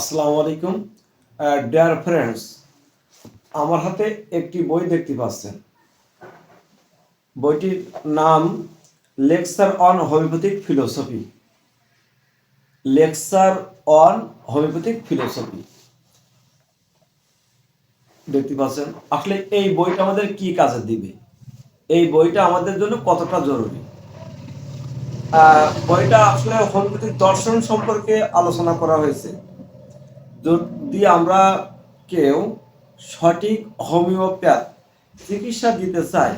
আসসালামু আলাইকুম। Dear friends আমার হাতে একটি বই দেখতে পাচ্ছেন। বইটির নাম lecture on homeopathic philosophy. Lecture on homeopathic philosophy. দেখতে পাচ্ছেন, আসলে এই বইটা আমাদের কি কাজে দিবে? এই বইটা আমাদের জন্য কতটা জরুরি? বইটা আসলে হোমিওপ্যাথিক দর্শন সম্পর্কে আলোচনা করা হয়েছে। যদি আমরা কেউ সঠিক হোমিওপ্যাথ চিকিৎসা দিতে চাই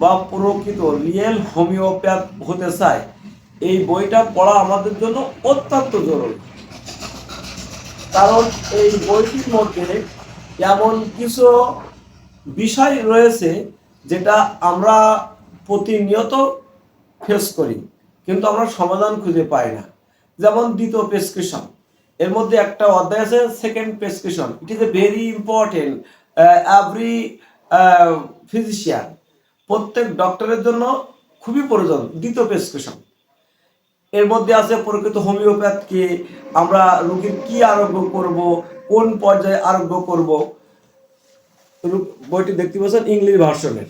বা প্রকৃত রিয়েল হোমিওপ্যাথ হতে চাই, এই বইটা পড়া আমাদের জন্য অত্যন্ত জরুরি। কারণ এই বইটির মধ্যে এমন কিছু বিষয় রয়েছে যেটা আমরা প্রতিনিয়ত ফেস করি, কিন্তু আমরা সমাধান খুঁজে পাই না। যেমন দ্বিতীয় প্রেসক্রিপশন এর মধ্যে একটা অধ্যায় আছে second prescription it is a very important every physician প্রত্যেক ডক্টরের জন্য খুবই প্রয়োজন, দ্বিতীয় প্রেসক্রিপশন এর মধ্যে আছে প্রকৃত হোমিওপ্যাথকে আমরা রোগীর কি আরোগ্য করব, কোন পর্যায়ে আরোগ্য করব। বইটি দেখতে পাচ্ছেন ইংলিশ ভার্সনের।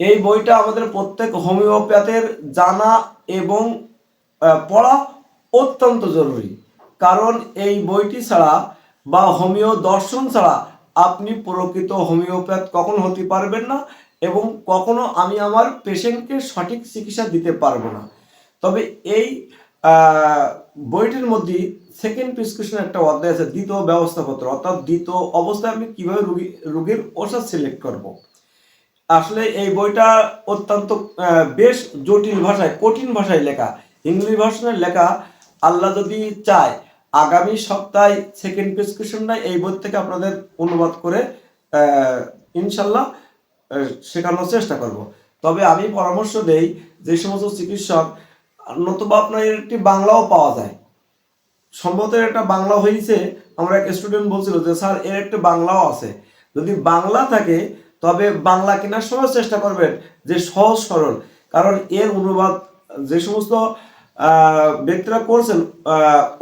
এই বইটা আমাদের প্রত্যেক হোমিওপ্যাথের জানা এবং পড়া অত্যন্ত জরুরি। কারণ এই বইটি ছাড়া বা হোমিও দর্শন ছাড়া আপনি প্রকৃত হোমিওপ্যাথ কখনো হতে পারবেন না এবং কখনো আমি আমার পেশেন্টকে সঠিক চিকিৎসা দিতে পারব না। তবে এই বইটির মধ্যে সেকেন্ড প্রেসক্রিপশন একটা অধ্যায় আছে, দ্বিতীয় ব্যবস্থাপত্র। অর্থাৎ দ্বিতীয় অবস্থায় আমি কীভাবে রুগী, রুগীর ওষুধ সিলেক্ট করব। আসলে এই বইটা অত্যন্ত বেশ জটিল ভাষায়, কঠিন ভাষায় লেখা। ইংলিশ ভার্সনের লেখা আল্লাহ যদি চায়, আগামী সপ্তাহে সেকেন্ড প্রেসক্রিপশনটা এই বই থেকে আপনাদের অনুবাদ করে ইনশাল্লাহ শেখানোর চেষ্টা করব। তবে আমি পরামর্শ দেই যে সমস্ত চিকিৎসক, নতুবা আপনার একটি বাংলাও পাওয়া যায়। সম্ভবত একটা বাংলা হয়েছে আমরা এক স্টুডেন্ট বলছিল যে, স্যার, এর একটা বাংলাও আছে। যদি বাংলা থাকে, তবে বাংলা কেনার সময় চেষ্টা করবেন, যে সহজ সরল। কারণ এর অনুবাদ, যে সমস্ত ব্যক্তিরা করছেন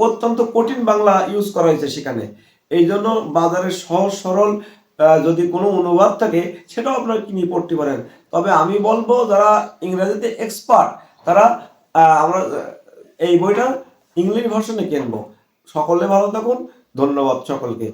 অত্যন্ত কঠিন বাংলা ইউজ করা হয়েছে সেখানে। এই জন্য বাজারে সহজ সরল যদি কোনো অনুবাদ থাকে, সেটাও আপনারা কিনে পড়তে পারেন। তবে আমি বলব, যারা ইংরেজিতে এক্সপার্ট তারা আমরা, এই বইটা ইংলিশ ভার্সনে কিনবো। সকলে ভালো থাকুন, ধন্যবাদ সকলকে।